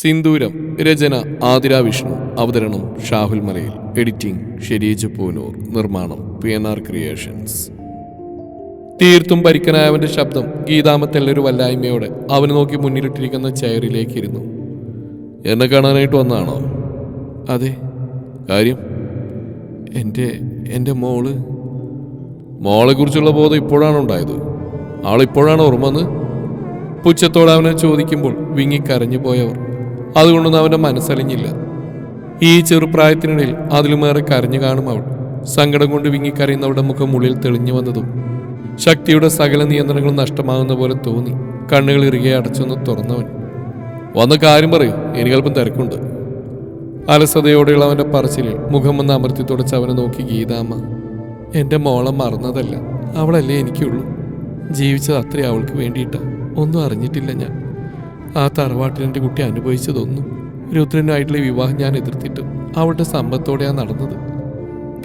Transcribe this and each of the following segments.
സിന്ദൂരം രചന ആതിര വിഷ്ണു അവതരണം ഷാഹുൽ മലയിൽ. എഡിറ്റിംഗ് ഷെരീജ് പൂനൂർ. നിർമ്മാണം P N R creations. തീർത്തും പരിക്കനായവന്റെ ശബ്ദം ഗീതാമത്തെല്ലൊരു വല്ലായ്മയോടെ അവന് നോക്കി മുന്നിലിട്ടിരിക്കുന്ന ചെയറിലേക്ക് ഇരുന്നു എന്നെ കാണാനായിട്ട് വന്നാണോ? അതെ. കാര്യം? എന്റെ എന്റെ മോൾ? മോളെക്കുറിച്ചുള്ള ബോധം ഇപ്പോഴാണ് ഉണ്ടായത്. ആളിപ്പോഴാണ് ഓർമ്മന്ന് പുച്ഛത്തോടെ അവനെ ചോദിക്കുമ്പോൾ വിങ്ങിക്കരഞ്ഞു പോയവർ അതുകൊണ്ടൊന്നും അവന്റെ മനസ്സലിഞ്ഞില്ല. ഈ ചെറുപ്രായത്തിനിടയിൽ അതിലുമേറെ കരഞ്ഞു കാണും അവൾ. സങ്കടം കൊണ്ട് വിങ്ങിക്കരയുന്നവരുടെ മുഖം ഉള്ളിൽ തെളിഞ്ഞു വന്നതും ശക്തിയുടെ സകല നിയന്ത്രണങ്ങളും നഷ്ടമാകുന്ന പോലെ തോന്നി. കണ്ണുകൾ ഇറുകെ അടച്ചൊന്ന് തുറന്നവൻ. വന്ന കാര്യം പറയൂ. എനിക്കല്പം തിരക്കുണ്ട്. അലസതയോടെയുള്ള അവന്റെ പറച്ചിലിൽ മുഖം വന്ന് അമർത്തി തുടച്ച് അവനെ നോക്കി ഗീതാമ്മ എന്റെ മോളെ മറന്നതല്ല. അവളല്ലേ എനിക്കുള്ളൂ. ജീവിച്ചത് അത്രേ അവൾക്ക് വേണ്ടിയിട്ടാണ് ഒന്നും അറിഞ്ഞിട്ടില്ല ഞാൻ. ആ തറവാട്ടിൽ എന്റെ കുട്ടി അനുഭവിച്ചതൊന്നും രുദ്രനായിട്ടുള്ള വിവാഹം ഞാൻ എതിർത്തിട്ട് അവളുടെ സമ്പത്തോടെയാണ് നടന്നത്.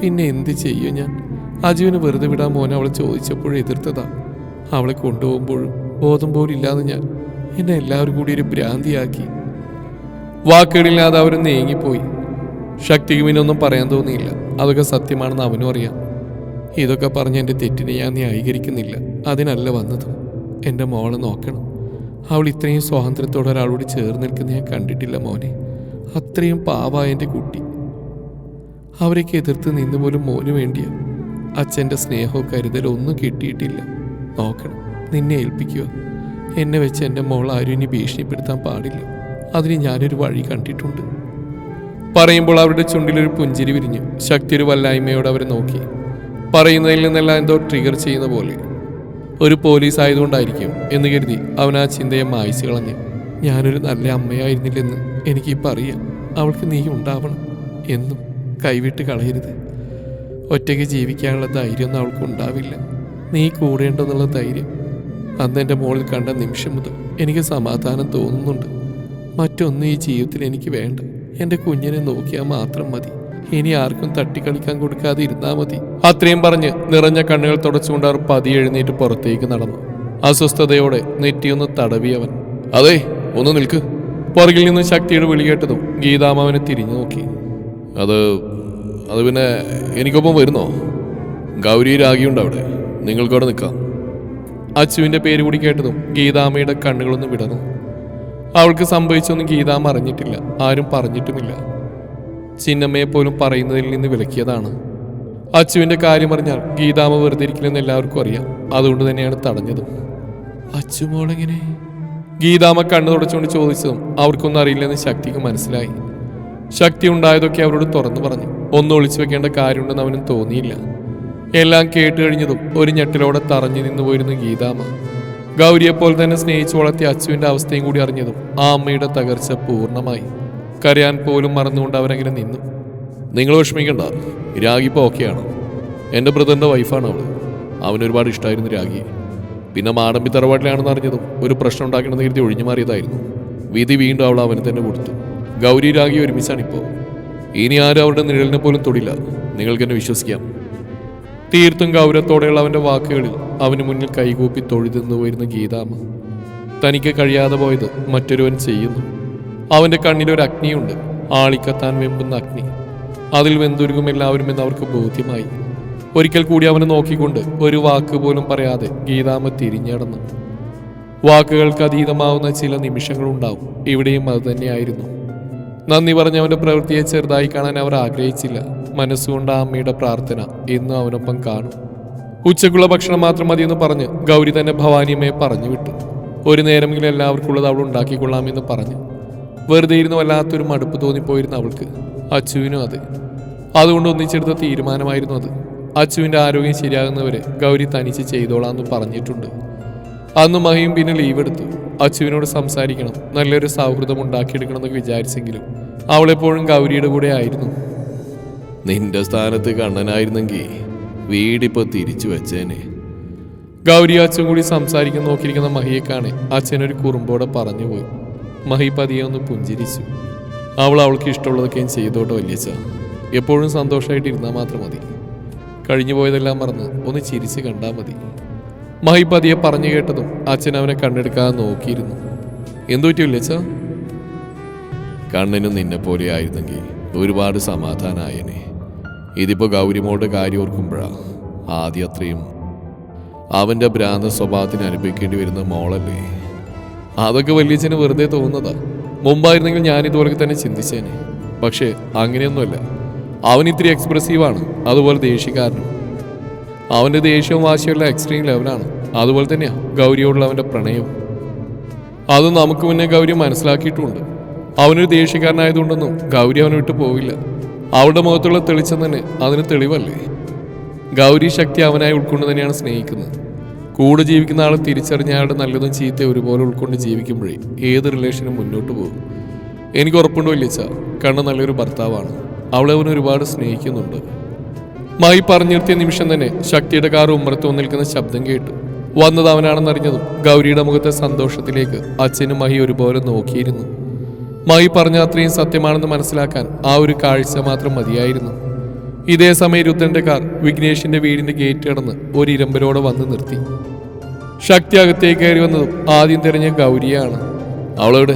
പിന്നെ എന്ത് ചെയ്യും ഞാൻ? അജുവിന് വെറുതെ വിടാൻ മോൻ അവളെ ചോദിച്ചപ്പോഴും എതിർത്തതാ. അവളെ കൊണ്ടുപോകുമ്പോഴും ബോധം പോലും ഇല്ലാതെ ഞാൻ എന്നെ എല്ലാവരും കൂടി ഒരു ഭ്രാന്തിയാക്കി. വാക്കുകളില്ലാതെ അവരും നീങ്ങിപ്പോയി. ശക്തിക്ക് പിന്നെ ഒന്നും പറയാൻ തോന്നിയില്ല. അതൊക്കെ സത്യമാണെന്ന് അവനും അറിയാം. ഇതൊക്കെ പറഞ്ഞ് എന്റെ തെറ്റിനെ ഞാൻ ന്യായീകരിക്കുന്നില്ല. അതിനല്ല വന്നത് എന്റെ മോളെ നോക്കണം. അവൾ ഇത്രയും സ്വാതന്ത്ര്യത്തോടെ ഒരാളോട് ചേർന്ന് നിൽക്കുന്ന ഞാൻ കണ്ടിട്ടില്ല മോനെ. അത്രയും പാവായ എന്റെ കുട്ടി. അവരൊക്കെ എതിർത്ത് നിന്ന് പോലും മോന് വേണ്ടിയ. അച്ഛന്റെ സ്നേഹവും കരുതലോ ഒന്നും കിട്ടിയിട്ടില്ല. നോക്കണം നിന്നെ ഏൽപ്പിക്കുക എന്നെ വെച്ച് എന്റെ മോൾ ആരും ഇനി ഭീഷണിപ്പെടുത്താൻ പാടില്ല. അതിന് ഞാനൊരു വഴി കണ്ടിട്ടുണ്ട്. പറയുമ്പോൾ അവരുടെ ചുണ്ടിലൊരു പുഞ്ചിരി വിരിഞ്ഞു. ശക്തി ഒരു വല്ലായ്മയോട് അവരെ നോക്കി. പറയുന്നതിൽ നിന്നെല്ലാം എന്തോ ട്രിഗർ ചെയ്യുന്ന പോലെ. ഒരു പോലീസ് ആയതുകൊണ്ടായിരിക്കും എന്ന് കരുതി അവൻ ആ ചിന്തയെ മായ്ച്ചു കളഞ്ഞു. ഞാനൊരു നല്ല അമ്മയായിരുന്നില്ലെന്ന് എനിക്കിപ്പോൾ അറിയാം. അവൾക്ക് നീ ഉണ്ടാവണം എന്നും കൈവിട്ട് കളയരുത്. ഒറ്റയ്ക്ക് ജീവിക്കാനുള്ള ധൈര്യമൊന്നും അവൾക്ക് ഉണ്ടാവില്ല. നീ കൂടേണ്ടെന്നുള്ള ധൈര്യം അന്ന് എന്റെ മോളിൽ കണ്ട നിമിഷം മുതൽ എനിക്ക് സമാധാനം തോന്നുന്നുണ്ട്. മറ്റൊന്നും ഈ ജീവിതത്തിൽ എനിക്ക് വേണ്ട. എന്റെ കുഞ്ഞിനെ നോക്കിയാൽ മാത്രം മതി. ഇനി ആർക്കും തട്ടിക്കളിക്കാൻ കൊടുക്കാതെ ഇരുന്നാൽ മതി. അത്രയും പറഞ്ഞ് നിറഞ്ഞ കണ്ണുകൾ തുടച്ചുകൊണ്ട് അവർ പതിയെ എഴുന്നേറ്റ് പുറത്തേക്ക് നടന്നു. അസ്വസ്ഥതയോടെ നെറ്റിയൊന്ന് തടവിയവൻ അതെ ഒന്ന് നിൽക്ക്. പുറകിൽ നിന്ന് ശക്തിയുടെ വിളി കേട്ടതും ഗീതാമാവനെ തിരിഞ്ഞു നോക്കി. അത് അത് പിന്നെ എനിക്കൊപ്പം വരുന്നോ? ഗൗരി രാഗിയുണ്ട് അവിടെ. നിങ്ങൾക്കവിടെ നിൽക്കാം. അച്ചുവിന്റെ പേര് കൂടി കേട്ടതും ഗീതാമ്മയുടെ കണ്ണുകളൊന്നും വിടർന്നു. അവൾക്ക് സംഭവിച്ചൊന്നും ഗീതാമ്മ അറിഞ്ഞിട്ടില്ല. ആരും പറഞ്ഞിട്ടുമില്ല. ചിന്നമ്മയെ പോലും പറയുന്നതിൽ നിന്ന് വിലക്കിയതാണ്. അച്ചുവിന്റെ കാര്യം അറിഞ്ഞാൽ ഗീതാമ്മ വെറുതെ ഇരിക്കില്ലെന്ന് എല്ലാവർക്കും അറിയാം. അതുകൊണ്ട് തന്നെയാണ് തടഞ്ഞതും. അച്ചു മോളെങ്ങനെ? ഗീതാമ്മ കണ്ണു തുടച്ചുകൊണ്ട് ചോദിച്ചതും അവർക്കൊന്നും അറിയില്ലെന്ന് ശക്തിക്ക് മനസ്സിലായി. ശക്തി ഉണ്ടായതൊക്കെ അവരോട് തുറന്നു പറഞ്ഞു. ഒന്നും ഒളിച്ചു വെക്കേണ്ട കാര്യമുണ്ടെന്ന് അവനും തോന്നിയില്ല. എല്ലാം കേട്ട് കഴിഞ്ഞതും ഒരു ഞെട്ടിലോടെ തറഞ്ഞു നിന്നു പോയിരുന്നു ഗീതാമ്മ ഗൗരിയെപ്പോലെ തന്നെ സ്നേഹിച്ചു വളർത്തിയ അച്ചുവിന്റെ അവസ്ഥയും കൂടി അറിഞ്ഞതും ആ അമ്മയുടെ തകർച്ച പൂർണമായി. കരയാൻ പോലും മറന്നുകൊണ്ട് അവരങ്ങനെ നിന്നു. നിങ്ങൾ വിഷമിക്കണ്ട രാഗി ഇപ്പോൾ ഓക്കെയാണ്. എന്റെ ബ്രദറിന്റെ വൈഫാണ് അവൾ അവനൊരുപാട് ഇഷ്ടമായിരുന്നു രാഗി. പിന്നെ മാടമ്പി തറവാട്ടിലാണെന്ന് അറിഞ്ഞതും ഒരു പ്രശ്നം ഉണ്ടാക്കണമെന്ന് കരുതി ഒഴിഞ്ഞു മാറിയതായിരുന്നു. വിധി വീണ്ടും അവൾ അവന് തന്നെ കൊടുത്തു. ഗൗരി രാഗി ഒരുമിച്ചാണിപ്പോൾ ഇനി ആരും അവരുടെ നിഴലിനെ പോലും തൊടില്ല. നിങ്ങൾക്കെന്നെ വിശ്വസിക്കാം. തീർത്തും ഗൗരവത്തോടെയുള്ള അവന്റെ വാക്കുകളിൽ അവന് മുന്നിൽ കൈകൂപ്പി തൊഴുതെന്നു പോയിരുന്ന ഗീതാമ്മ. തനിക്ക് കഴിയാതെ പോയത് മറ്റൊരുവൻ ചെയ്യുന്നു. അവന്റെ കണ്ണിലൊരു അഗ്നിയുണ്ട്. ആളിക്കത്താൻ വെമ്പുന്ന അഗ്നി. അതിൽ വെന്തുരുകും എല്ലാവരും എന്ന് അവർക്ക് ബോധ്യമായി. ഒരിക്കൽ കൂടി അവനെ നോക്കിക്കൊണ്ട് ഒരു വാക്ക് പോലും പറയാതെ ഗീതാമ്മ തിരിഞ്ഞടന്നു. വാക്കുകൾക്ക് അതീതമാവുന്ന ചില നിമിഷങ്ങളുണ്ടാവും ഇവിടെയും അത് തന്നെയായിരുന്നു. നന്ദി പറഞ്ഞ അവന്റെ പ്രവൃത്തിയെ ചെറുതായി കാണാൻ അവർ ആഗ്രഹിച്ചില്ല. മനസ്സുകൊണ്ട് ആ അമ്മയുടെ പ്രാർത്ഥന ഇന്നും അവനൊപ്പം കാണും. ഉച്ചക്കുള്ള ഭക്ഷണം മാത്രം മതിയെന്ന് പറഞ്ഞ് ഗൗരി തന്നെ ഭവാനിയമ്മയെ പറഞ്ഞു വിട്ടു ഒരു നേരമെങ്കിലും എല്ലാവർക്കുള്ളത് അവൾ ഉണ്ടാക്കിക്കൊള്ളാമെന്ന് പറഞ്ഞു വെറുതെ ഇരുന്ന് വല്ലാത്തൊരു മടുപ്പ് തോന്നിപ്പോയിരുന്നു അവൾക്ക്. അച്ചുവിനും അതെ. അതുകൊണ്ട് ഒന്നിച്ചെടുത്ത തീരുമാനമായിരുന്നു അത്. അച്ചുവിന്റെ ആരോഗ്യം ശരിയാകുന്നവരെ ഗൗരി തനിച്ച് ചെയ്തോളാമെന്ന് പറഞ്ഞിട്ടുണ്ട്. അന്ന് മഹിയും പിന്നെ ലീവ് എടുത്തു. അച്ചുവിനോട് സംസാരിക്കണം നല്ലൊരു സൗഹൃദം ഉണ്ടാക്കിയെടുക്കണം എന്നൊക്കെ വിചാരിച്ചെങ്കിലും അവളെപ്പോഴും ഗൗരിയുടെ കൂടെ ആയിരുന്നു. നിന്റെ സ്ഥാനത്ത് കണ്ണനായിരുന്നെങ്കിൽ വീടിപ്പോ തിരിച്ചു വെച്ചേനെ. ഗൗരി അച്ഛൻ കൂടി സംസാരിക്കാൻ നോക്കിയിരിക്കുന്ന മഹിയെ കാണെ അച്ഛനൊരു കുറുമ്പോടെ പറഞ്ഞുപോയി. മഹി പതിയെ ഒന്ന് പുഞ്ചിരിച്ചു. അവൾ അവൾക്ക് ഇഷ്ടമുള്ളതൊക്കെയും ചെയ്തോട്ടെ വല്യച്ച എപ്പോഴും സന്തോഷമായിട്ടിരുന്നാൽ മാത്രം മതി. കഴിഞ്ഞു പോയതെല്ലാം മറന്ന് ഒന്ന് ചിരിച്ച് കണ്ടാൽ മതി. മഹി പതിയെ പറഞ്ഞു കേട്ടതും അച്ഛൻ അവനെ കണ്ണെടുക്കാതെ നോക്കിയിരുന്നു. എന്തു പറ്റിയില്ല അച്ഛാ കണ്ണനും നിന്നെ പോലെ ആയിരുന്നെങ്കിൽ ഒരുപാട് സമാധാനമായേനെ ഇതിപ്പോ ഗൗരിമോളുടെ കാര്യം ഓർക്കുമ്പോഴാ ആദ്യം അത്രയും അവന്റെ ഭ്രാന്ത സ്വഭാവത്തിന് അനുഭവിക്കേണ്ടി വരുന്ന മോളല്ലേ? അതൊക്കെ വലിയച്ഛന് വെറുതെ തോന്നുന്നതാ. മുമ്പായിരുന്നെങ്കിൽ ഞാൻ ഇതുപോലെ തന്നെ ചിന്തിച്ചേനെ. പക്ഷേ അങ്ങനെയൊന്നുമല്ല. അവൻ ഇത്തിരി എക്സ്പ്രസീവാണ് അതുപോലെ ദേഷ്യക്കാരനും. അവന്റെ ദേഷ്യവും വാശിയുള്ള എക്സ്ട്രീം ലെവലാണ് അതുപോലെ തന്നെയാ ഗൗരിയോടുള്ള അവന്റെ പ്രണയവും. അത് നമുക്ക് മുന്നേ ഗൗരി മനസ്സിലാക്കിയിട്ടുമുണ്ട് അവനൊരു ദേഷ്യക്കാരനായതുകൊണ്ടൊന്നും ഗൗരി അവനെ വിട്ടു പോവില്ല. അവളുടെ മുഖത്തുള്ള തെളിച്ചം തന്നെ അതിന് തെളിവല്ലേ? ഗൗരി ശക്തി അവനായി ഉൾക്കൊണ്ട് തന്നെയാണ് സ്നേഹിക്കുന്നത്. കൂടെ ജീവിക്കുന്ന ആൾ തിരിച്ചറിഞ്ഞ ആളുടെ നല്ലതും ചീത്ത ഒരുപോലെ ഉൾക്കൊണ്ട് ജീവിക്കുമ്പോഴേ ഏത് റിലേഷനും മുന്നോട്ട് പോകും. എനിക്ക് ഉറപ്പുണ്ടോ ഇല്ലിച്ച കണ്ണ് നല്ലൊരു ഭർത്താവാണ്. അവളെ അവനെ ഒരുപാട് സ്നേഹിക്കുന്നുണ്ട്. മായി പറഞ്ഞു നിർത്തിയ നിമിഷം തന്നെ ശക്തിയുടെ കാർ ഉമ്മറത്ത് വന്നിരിക്കുന്ന ശബ്ദം കേട്ടു. വന്നത് അവനാണെന്നറിഞ്ഞതും ഗൗരിയുടെ മുഖത്തെ സന്തോഷത്തിലേക്ക് അച്ഛനും മഹി ഒരുപോലെ നോക്കിയിരുന്നു. മായി പറഞ്ഞ അത്രയും സത്യമാണെന്ന് മനസ്സിലാക്കാൻ ആ ഒരു കാഴ്ച മാത്രം മതിയായിരുന്നു. ഇതേ സമയം രുദ്രന്റെ കാർ വിഘ്നേഷിന്റെ വീടിന്റെ ഗേറ്റ് കടന്ന് ഒരു ഇരമ്പലോടെ വന്ന് നിർത്തി. ശക്തി അകത്തേക്ക് കയറി വന്നതും ആദ്യം തിരഞ്ഞ ഗൗരിയാണ്. അവളെവിടെ?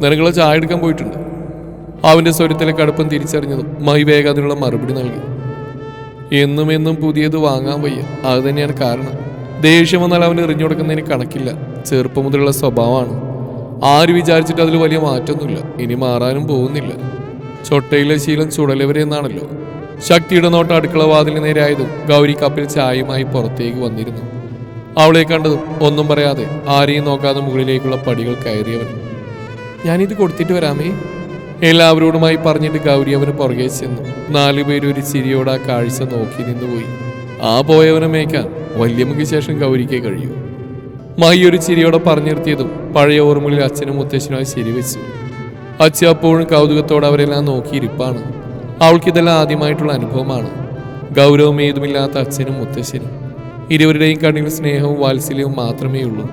നിനക്കുള്ള ചായ എടുക്കാൻ പോയിട്ടുണ്ട്. അവന്റെ സ്വരത്തിലെ കടുപ്പം തിരിച്ചറിഞ്ഞതും മൈ വേഗം അതിനുള്ള മറുപടി നൽകി. എന്നും എന്നും പുതിയത് വാങ്ങാൻ വയ്യ. അത് തന്നെയാണ് കാരണം. ദേഷ്യം വന്നാൽ അവന് എറിഞ്ഞു കൊടുക്കുന്നതിന് കണക്കില്ല. ചെറുപ്പം മുതലുള്ള സ്വഭാവമാണ്. ആര് വിചാരിച്ചിട്ട് അതിൽ വലിയ മാറ്റമൊന്നുമില്ല. ഇനി മാറാനും പോകുന്നില്ല. ചൊട്ടയിലെ ശീലം ചുടലവരെ എന്നാണല്ലോ. ശക്തിയുടെ നോട്ട് അടുക്കള വാതിലിന് നേരെയായതും ഗൗരി കപ്പിൽ ചായയുമായി പുറത്തേക്ക് വന്നിരുന്നു. അവളെ കണ്ടതും ഒന്നും പറയാതെ ആരെയും നോക്കാതെ മുകളിലേക്കുള്ള പടികൾ കയറിയവൻ ഞാനിത് കൊടുത്തിട്ട് വരാമേ? എല്ലാവരോടുമായി പറഞ്ഞിട്ട് ഗൗരി അവന് പുറകെ ചെന്നു. നാലുപേര് ഒരു ചിരിയോടെ ആ കാഴ്ച നോക്കി നിന്നുപോയി. ആ പോയവനെ മേയ്ക്കാൻ വല്യമ്മയ്ക്ക് ശേഷം ഗൗരിക്കേ കഴിയൂ. മഹി ഒരു ചിരിയോടെ പറഞ്ഞു നിർത്തിയതും പഴയ ഓർമ്മകളിൽ അച്ഛനും മുത്തശ്ശനുമായി ചിരി വെച്ചു. അച്ഛ അപ്പോഴും കൗതുകത്തോടെ അവരെല്ലാം നോക്കിയിരിപ്പാണ്. അവൾക്കിതെല്ലാം ആദ്യമായിട്ടുള്ള അനുഭവമാണ്. ഗൗരവം ഏതുമില്ലാത്ത അച്ഛനും മുത്തശ്ശനും. ഇരുവരുടെയും കണ്ണിൽ സ്നേഹവും വാത്സല്യവും മാത്രമേ ഉള്ളൂ.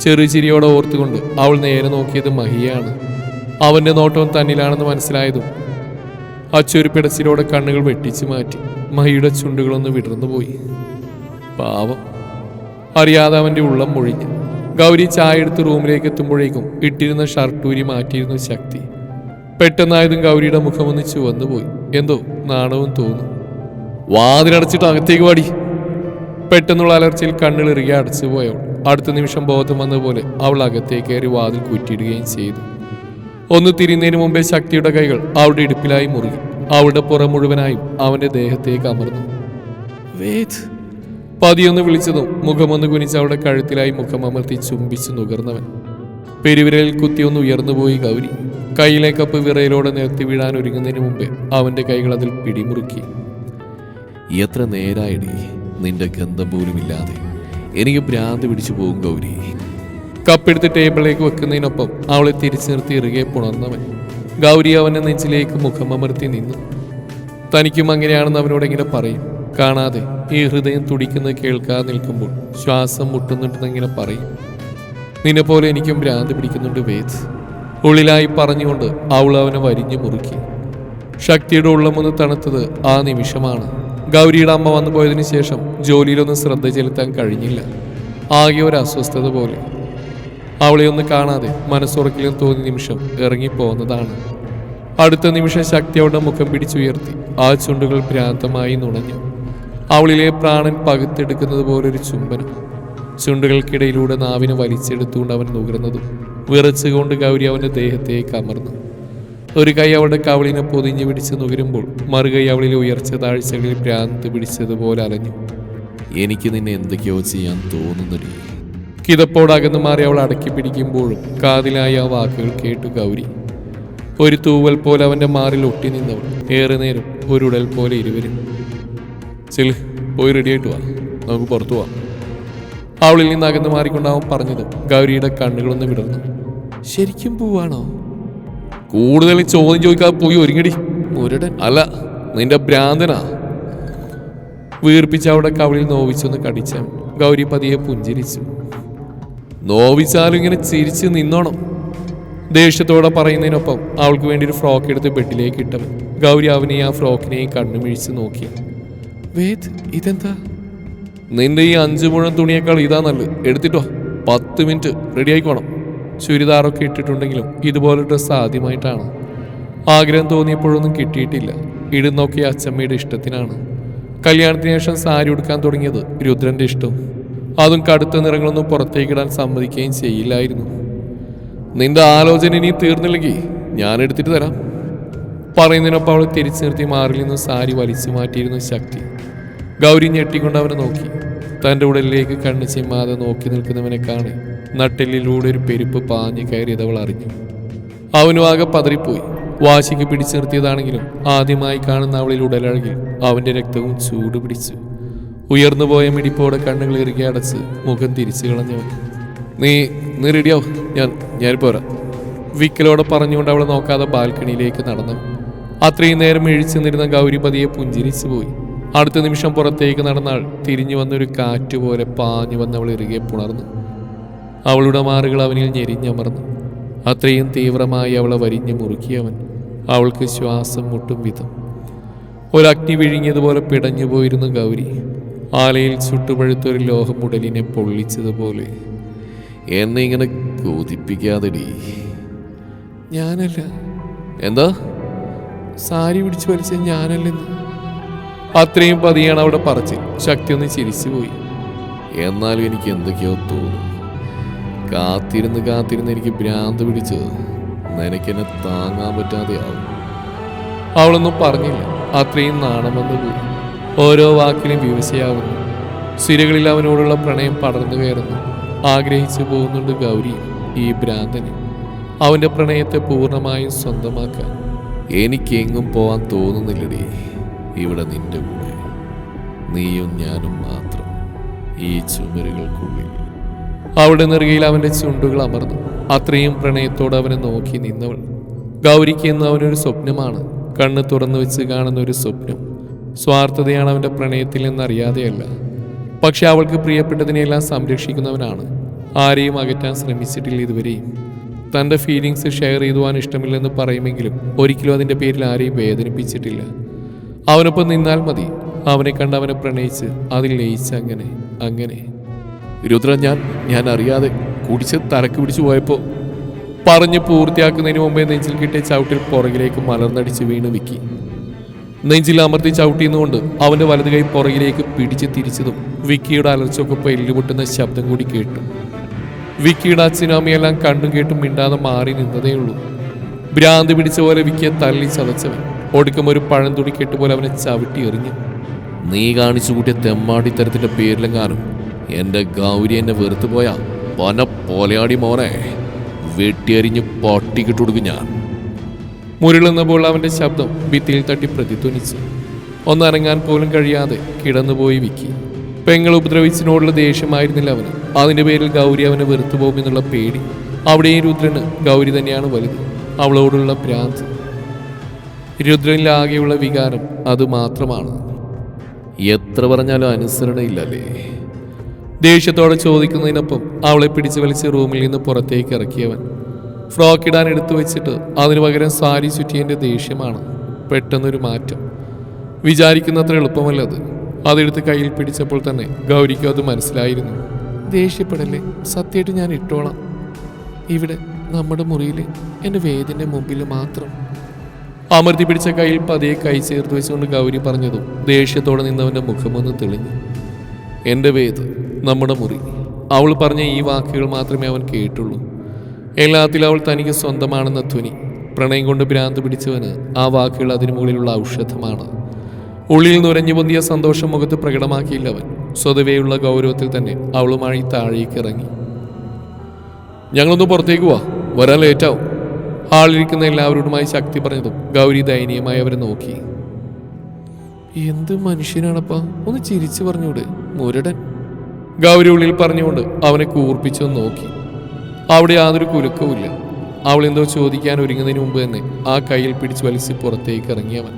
ചെറു ചിരിയോടെ ഓർത്തുകൊണ്ട് അവൾ നേരെ നോക്കിയത് മഹിയാണ് അവന്റെ നോട്ടവും തന്നിലാണെന്ന് മനസ്സിലായതും അച്ചൊരു പിടച്ചിലോടെ കണ്ണുകൾ വെട്ടിച്ചു മാറ്റി മഹിയുടെ ചുണ്ടുകളൊന്ന് വിടർന്നു പോയി. പാവം. അറിയാതെ അവന്റെ ഉള്ളം മുഴിഞ്ഞു. ഗൗരി ചായ എടുത്ത് റൂമിലേക്ക് എത്തുമ്പോഴേക്കും ഇട്ടിരുന്ന ഷർട്ടൂരി മാറ്റിയിരുന്നു ശക്തി. പെട്ടെന്നായതും ഗൗരിയുടെ മുഖമൊന്ന് വന്നുപോയി. എന്തോ നാണവും തോന്നും. വാതിലടച്ചിട്ട് അകത്തേക്ക് പാടി പെട്ടെന്നുള്ള അലർച്ചയിൽ കണ്ണുകൾ ഇറുകെ അടച്ചു പോയവൾ അടുത്ത നിമിഷം ബോധം വന്നതുപോലെ അവൾ അകത്തേക്ക് കയറി വാതിൽ കുറ്റിയിടുകയും ചെയ്തു. ഒന്ന് തിരിയുന്നതിന് മുമ്പേ ശക്തിയുടെ കൈകൾ അവളുടെ ഇടുപ്പിലായി മുറുകി. അവളുടെ പുറം മുഴുവനായും അവന്റെ ദേഹത്തേക്ക് അമർന്നു. വേദ്. പതിയൊന്ന് വിളിച്ചതും മുഖമൊന്ന് കുനിച്ച് അവളുടെ കഴുത്തിലായി മുഖം അമർത്തി ചുംബിച്ചു നുകർന്നവൻ. പെരുവിരലിൽ കുത്തിയൊന്ന് ഉയർന്നുപോയി ഗൗരി. കയ്യിലെ കപ്പ് വിറയിലോടെ നിർത്തി വീഴാൻ ഒരുങ്ങുന്നതിന് മുമ്പേ അവന്റെ കൈകൾ അതിൽ പിടിമുറുക്കി. എത്ര നേരായിടി നിന്റെ ഗന്ധം പോലും ഇല്ലാതെ എനിക്ക് ഭ്രാന്ത് പിടിച്ചു പോകും ഗൗരി. കപ്പെടുത്ത് ടേബിളിലേക്ക് വെക്കുന്നതിനൊപ്പം അവളെ തിരിച്ചു നിർത്തി ഇറുകെ പുണർന്നവൻ. ഗൗരി അവന്റെ നെഞ്ചിലേക്ക് മുഖം അമർത്തി നിന്നു. തനിക്കും അങ്ങനെയാണെന്ന് അവനോട് എങ്ങനെ പറയും. കാണാതെ ഈ ഹൃദയം തുടിക്കുന്നത് കേൾക്കാതെ നിൽക്കുമ്പോൾ ശ്വാസം മുട്ടുന്നുണ്ടെന്ന് എങ്ങനെ പറയും. നിന്നെ പോലെ എനിക്കും ഭ്രാന്ത് പിടിക്കുന്നുണ്ട് വേദ്. ഉള്ളിലായി പറഞ്ഞുകൊണ്ട് അവൾ അവനെ വരിഞ്ഞു മുറുക്കി. ശക്തിയുടെ ഉള്ളമൊന്ന് തണുത്തത് ആ നിമിഷമാണ്. ഗൗരിയുടെ അമ്മ വന്നു പോയതിന് ശേഷം ജോലിയിലൊന്നും ശ്രദ്ധ ചെലുത്താൻ കഴിഞ്ഞില്ല. ആകെ ഒരു അസ്വസ്ഥത പോലെ. അവളെ ഒന്ന് കാണാതെ മനസ്സുറക്കിലും തോന്നിയ നിമിഷം ഇറങ്ങിപ്പോന്നതാണ് അടുത്ത നിമിഷം ശക്തി അവളുടെ മുഖം പിടിച്ചുയർത്തി. ആ ചുണ്ടുകൾ ഭ്രാന്തമായി നുണഞ്ഞു. അവളിലെ പ്രാണൻ പകുത്തെടുക്കുന്നത് പോലൊരു ചുംബനം. ചുണ്ടുകൾക്കിടയിലൂടെ നാവിനെ വലിച്ചെടുത്തുകൊണ്ട് അവൻ നുകർന്നതും വിറച്ചുകൊണ്ട് ഗൗരി അവന്റെ ദേഹത്തെ കമർന്നു ഒരു കൈ അവളുടെ കവളിനെ പൊതിഞ്ഞു പിടിച്ച് നുകരുമ്പോൾ മറുകൈ അവളിലെ ഉയർച്ച താഴ്ചകളിൽ ഭ്രാന്ത് പിടിച്ചതുപോലെ അലഞ്ഞു. എനിക്ക് നിന്നെ എന്തൊക്കെയോ ചെയ്യാൻ തോന്നുന്നില്ല കിതപ്പോടകന്ന് മാറി അവൾ അടക്കി പിടിക്കുമ്പോഴും കാതിലായ ആ വാക്കുകൾ കേട്ടു ഗൗരി. ഒരു തൂവൽ പോലെ അവന്റെ മാറിൽ ഒട്ടി നിന്നവൾ ഏറെ നേരം ഒരുടൽ പോലെ ഇരുവരും. ചെൽ പോയി റെഡിയായിട്ട് വാ. നമുക്ക് പുറത്തു പോവാം. അവളിൽ നിന്ന് അകന്നു മാറിക്കൊണ്ടാവും പറഞ്ഞത്. ഗൗരിയുടെ കണ്ണുകളൊന്ന് വിടർന്നു. ശരിക്കും പോവാണോ? കൂടുതൽ ചോദ്യം ചോദിക്കാതെ പോയി ഒരുങ്ങടി. മുരടൻ. അല്ല നിന്റെ ഭ്രാന്തനാ. വീർപ്പിച്ച് അവിടെ കവിളിൽ നോവിച്ചൊന്ന് കടിച്ചവൻ ഗൗരി പതിയെ പുഞ്ചിരിച്ചു. നോവിച്ചാലും ഇങ്ങനെ ചിരിച്ച് നിന്നോണം. ദേഷ്യത്തോടെ പറയുന്നതിനൊപ്പം അവൾക്ക് വേണ്ടി ഒരു ഫ്രോക്ക് എടുത്ത് ബെഡിലേക്ക് ഇട്ടവൻ ഗൗരി അവനെ ആ ഫ്രോക്കിനെയും കണ്ണുമിഴിച്ച് നോക്കി. വേദ് ഇതെന്താ? നിന്റെ ഈ അഞ്ചു മുഴം തുണിയേക്കാൾ ഇതാ നല്ലത്. എടുത്തിട്ടോ പത്ത് മിനിറ്റ് റെഡി ആയിക്കോണം ചുരിദാറൊക്കെ ഇട്ടിട്ടുണ്ടെങ്കിലും ഇതുപോലെ ഡ്രസ്സ് ആദ്യമായിട്ടാണ്. ആഗ്രഹം തോന്നിയപ്പോഴൊന്നും കിട്ടിയിട്ടില്ല. ഇടുന്നൊക്കെ അച്ചമ്മയുടെ ഇഷ്ടത്തിനാണ്. കല്യാണത്തിന് ശേഷം സാരി ഉടുക്കാൻ തുടങ്ങിയത് രുദ്രന്റെ ഇഷ്ടം അതും കടുത്ത നിറങ്ങളൊന്നും പുറത്തേക്കിടാൻ സമ്മതിക്കുകയും ചെയ്യില്ലായിരുന്നു. നിന്റെ ആലോചന ഇനി തീർന്നില്ലെങ്കിൽ ഞാൻ എടുത്തിട്ട് തരാം. പറയുന്നതിനൊപ്പം അവൾ തിരിച്ചു നിർത്തി മാറിൽ നിന്ന് സാരി വലിച്ചു മാറ്റിയിരുന്നു ശക്തി. ഗൗരി ഞെട്ടിക്കൊണ്ട് അവനെ നോക്കി. തന്റെ ഉടലിലേക്ക് കണ്ണു ചിമ്മാതെ നോക്കി നിൽക്കുന്നവനെ കാണി നട്ടെല്ലിലൂടെ ഒരു പെരുപ്പ് പാഞ്ഞു കയറിയത് അവൾ അറിഞ്ഞു. അവനും ആകെ പതറിപ്പോയി. വാശിക്ക് പിടിച്ചു നിർത്തിയതാണെങ്കിലും ആദ്യമായി കാണുന്ന അവളിൽ ഉടലഴകിൽ അവന്റെ രക്തവും ചൂട് പിടിച്ചു. ഉയർന്നു പോയ മിടിപ്പോടെ കണ്ണുകൾ ഇറുകി അടച്ച് മുഖം തിരിച്ചു കളഞ്ഞവൻ നീ നീ റെഡിയാവും ഞാൻ ഞാൻ പോരാ. വിക്കലോടെ പറഞ്ഞുകൊണ്ട് അവളെ നോക്കാതെ ബാൽക്കണിയിലേക്ക് നടന്നു. അത്രയും നേരം എഴിച്ചു നിന്നിരുന്ന ഗൗരി പതിയെ പുഞ്ചിരിച്ചു പോയി അടുത്ത നിമിഷം പുറത്തേക്ക് നടന്നാൾ തിരിഞ്ഞു വന്നൊരു കാറ്റ് പോലെ പാഞ്ഞു വന്ന് അവൾ ഇറുകെ പുണർന്നു. അവളുടെ മാറുകൾ അവനിൽ ഞെരിഞ്ഞമർന്നു. അത്രയും തീവ്രമായി അവളെ വരിഞ്ഞു മുറുക്കിയവൻ അവൾക്ക് ശ്വാസം മുട്ടും വിധം. ഒരഗ്നി വിഴുങ്ങിയതുപോലെ പിടഞ്ഞു പോയിരുന്നു ഗൗരി. ആലയിൽ ചുട്ടുപഴുത്തൊരു ലോഹമുടലിനെ പൊള്ളിച്ചതുപോലെ എന്നിങ്ങനെ ഞാനല്ല. എന്താ? സാരി പിടിച്ചു വലിച്ച ഞാനല്ലെന്ന്. അത്രയും പതിയാണ് അവിടെ പറച്ചിൽ ശക്തി ഒന്ന് ചിരിച്ചു പോയി. എന്നാലും എനിക്ക് എന്തൊക്കെയോ തോന്നും കാത്തിരുന്ന് കാത്തിരുന്ന് എനിക്ക് ഭ്രാന്ത് പിടിച്ചത് നിനക്കെന്നെ താങ്ങാൻ പറ്റാതെയാവും അവളൊന്നും പറഞ്ഞില്ല. അത്രയും നാണം വന്നു പോയി. ഓരോ വാക്കിനും വിവശയാവുന്നു. സിരകളിൽ അവനോടുള്ള പ്രണയം പടർന്നു കയറുന്നു. ആഗ്രഹിച്ചു പോകുന്നുണ്ട് ഗൗരി ഈ ഭ്രാന്തന്. അവന്റെ പ്രണയത്തെ പൂർണമായും സ്വന്തമാക്കാൻ എനിക്കെങ്ങും പോവാൻ തോന്നുന്നില്ലടി. ഇവിടെ നിന്റെ കൂടെ. നീയും ഞാനും മാത്രം ഈ ചുമരുകൾക്കുള്ളിൽ. അവിടെ നെറുകയിൽ അവന്റെ ചുണ്ടുകൾ അമർന്നു. അത്രയും പ്രണയത്തോടെ അവനെ നോക്കി നിന്നവൾ. ഗൗരിക്ക് എന്ന് അവനൊരു സ്വപ്നമാണ്. കണ്ണ് തുറന്നു വെച്ച് കാണുന്ന ഒരു സ്വപ്നം. സ്വാർത്ഥതയാണ് അവന്റെ പ്രണയത്തിൽ നിന്നറിയാതെയല്ല പക്ഷെ അവൾക്ക് പ്രിയപ്പെട്ടതിനെല്ലാം സംരക്ഷിക്കുന്നവനാണ്. ആരെയും അകറ്റാൻ ശ്രമിച്ചിട്ടില്ല ഇതുവരെയും. തന്റെ ഫീലിങ്സ് ഷെയർ ചെയ്തുവാൻ ഇഷ്ടമില്ലെന്ന് പറയുമെങ്കിലും ഒരിക്കലും അതിന്റെ പേരിൽ ആരെയും വേദനിപ്പിച്ചിട്ടില്ല. അവനൊപ്പം നിന്നാൽ മതി. അവനെ കണ്ട് അവനെ പ്രണയിച്ച് അതിൽ ലയിച്ച് അങ്ങനെ അങ്ങനെ. രുദ്ര ഞാൻ ഞാൻ അറിയാതെ കുടിച്ച് തലക്ക് പിടിച്ചു പോയപ്പോൾ പറഞ്ഞ് പൂർത്തിയാക്കുന്നതിന് മുമ്പേ നെഞ്ചിൽ കിട്ടിയ ചവിട്ടിൽ പുറകിലേക്ക് മലർന്നടിച്ച് വീണ് വിക്കി. നെഞ്ചിൽ അമർത്തി ചവിട്ടിയെന്നുകൊണ്ട് അവന്റെ വലത് കൈ പുറകിലേക്ക് പിടിച്ച് തിരിച്ചതും വിക്കിയുടെ അലർച്ചൊക്കെ എല്ലുമുട്ടുന്ന ശബ്ദം കൂടി കേട്ടു. വിക്കിയുടെ അച്ഛനാമിയെല്ലാം കണ്ടും കേട്ടും മിണ്ടാതെ മാറി നിന്നതേയുള്ളൂ. ഭ്രാന്ത് പിടിച്ച പോലെ വിക്കിയെ തള്ളി ചതച്ചവൻ. ഒടുക്കം ഒരു പഴം തുണി കെട്ടുപോലെ അവനെ ചവിട്ടി എറിഞ്ഞു. നീ കാണിച്ചു കൂട്ടിയ തെമ്മാടിത്തരത്തിന്റെ പേരിലെങ്ങാനും എന്റെ ഗൗരി എന്നെ വെറുത്തു പോയാ പന പോലെയാടി മോനെ. വെട്ടിയെറിഞ്ഞ് പൊട്ടിക്കിട്ടുകൊടുക്കും ഞാൻ. മുരളുന്നപ്പോൾ അവന്റെ ശബ്ദം ഭിത്തിയിൽ തട്ടി പ്രതിധ്വനിച്ചു. ഒന്നനങ്ങാൻ പോലും കഴിയാതെ കിടന്നുപോയി വിക്കി. പെങ്ങൾ ഉപദ്രവിച്ചതിനോടുള്ള ദേഷ്യമായിരുന്നില്ല അവന്. അതിന്റെ പേരിൽ ഗൗരി അവനെ വെറുത്തു പോകുമെന്നുള്ള പേടി. അവിടെയും രുദ്രന് ഗൗരി തന്നെയാണ് വലുത്. അവളോടുള്ള ഭ്രാന്ത്. രുദ്രനിലാകെയുള്ള വികാരം അത് മാത്രമാണ്. എത്ര പറഞ്ഞാലും അനുസരണയില്ലല്ലേ? ദേഷ്യത്തോടെ ചോദിക്കുന്നതിനൊപ്പം അവളെ പിടിച്ചു വലിച്ച് റൂമിൽ നിന്ന് പുറത്തേക്ക് ഇറക്കിയവൻ. ഫ്രോക്ക് ഇടാൻ എടുത്തു വെച്ചിട്ട് അതിനു പകരം സാരി ചുറ്റിയതിന്റെ ദേഷ്യമാണ് പെട്ടെന്നൊരു മാറ്റം. വിചാരിക്കുന്നത്ര എളുപ്പമല്ല അത്. അതെടുത്ത് കയ്യിൽ പിടിച്ചപ്പോൾ തന്നെ ഗൗരിക്കും അത് മനസ്സിലായിരുന്നു. ദേഷ്യപ്പെടല്ലേ? സത്യമായിട്ട് ഞാൻ ഇട്ടോളാം. ഇവിടെ നമ്മുടെ മുറിയിൽ എന്റെ വേദിന്റെ മുമ്പിൽ മാത്രം അമർത്തി പിടിച്ച കയ്യിൽ പതിയെ കൈ ചേർത്ത് വെച്ചുകൊണ്ട് ഗൗരി പറഞ്ഞതും ദേഷ്യത്തോടെ നിന്നവന്റെ മുഖമൊന്ന് തെളിഞ്ഞു. എന്റെ വേദ് നമ്മുടെ മുറി. അവൾ പറഞ്ഞ ഈ വാക്കുകൾ മാത്രമേ അവൻ കേട്ടുള്ളൂ. എല്ലാത്തിലും അവൾ തനിക്ക് സ്വന്തമാണെന്ന ധ്വനി പ്രണയം കൊണ്ട് ഭ്രാന്ത് പിടിച്ചവന് ആ വാക്കുകൾ അതിനു മുകളിലുള്ള ഔഷധമാണ്. ഉള്ളിൽ നുരഞ്ഞു പൊന്തിയ സന്തോഷം മുഖത്ത് പ്രകടമാക്കിയില്ല അവൻ. സ്വതവേയുള്ള ഗൗരവത്തിൽ തന്നെ അവളുമായി താഴേക്ക് ഇറങ്ങി ഞങ്ങളൊന്ന് പുറത്തേക്ക് പോവാ. വരാൻ ലേറ്റാവും ഹാളിലിരിക്കുന്ന എല്ലാവരോടുമായി ശക്തി പറഞ്ഞതും ഗൗരി ദയനീയമായി അവരെ നോക്കി. എന്ത് മനുഷ്യനാണപ്പാ? ഒന്ന് ചിരിച്ചു പറഞ്ഞൂടെ മുരടൻ. ഗൗരി ഉള്ളിൽ പറഞ്ഞുകൊണ്ട് അവനെ കൂർപ്പിച്ചു നോക്കി. അവിടെ യാതൊരു കുലുക്കവുമില്ല അവൾ എന്തോ ചോദിക്കാൻ ഒരുങ്ങുന്നതിന് മുമ്പ് തന്നെ ആ കയ്യിൽ പിടിച്ച് വലിച്ച് പുറത്തേക്ക് ഇറങ്ങിയവൻ.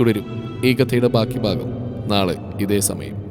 തുടരും ഈ കഥയുടെ ബാക്കി ഭാഗം. നാളെ ഇതേ സമയം.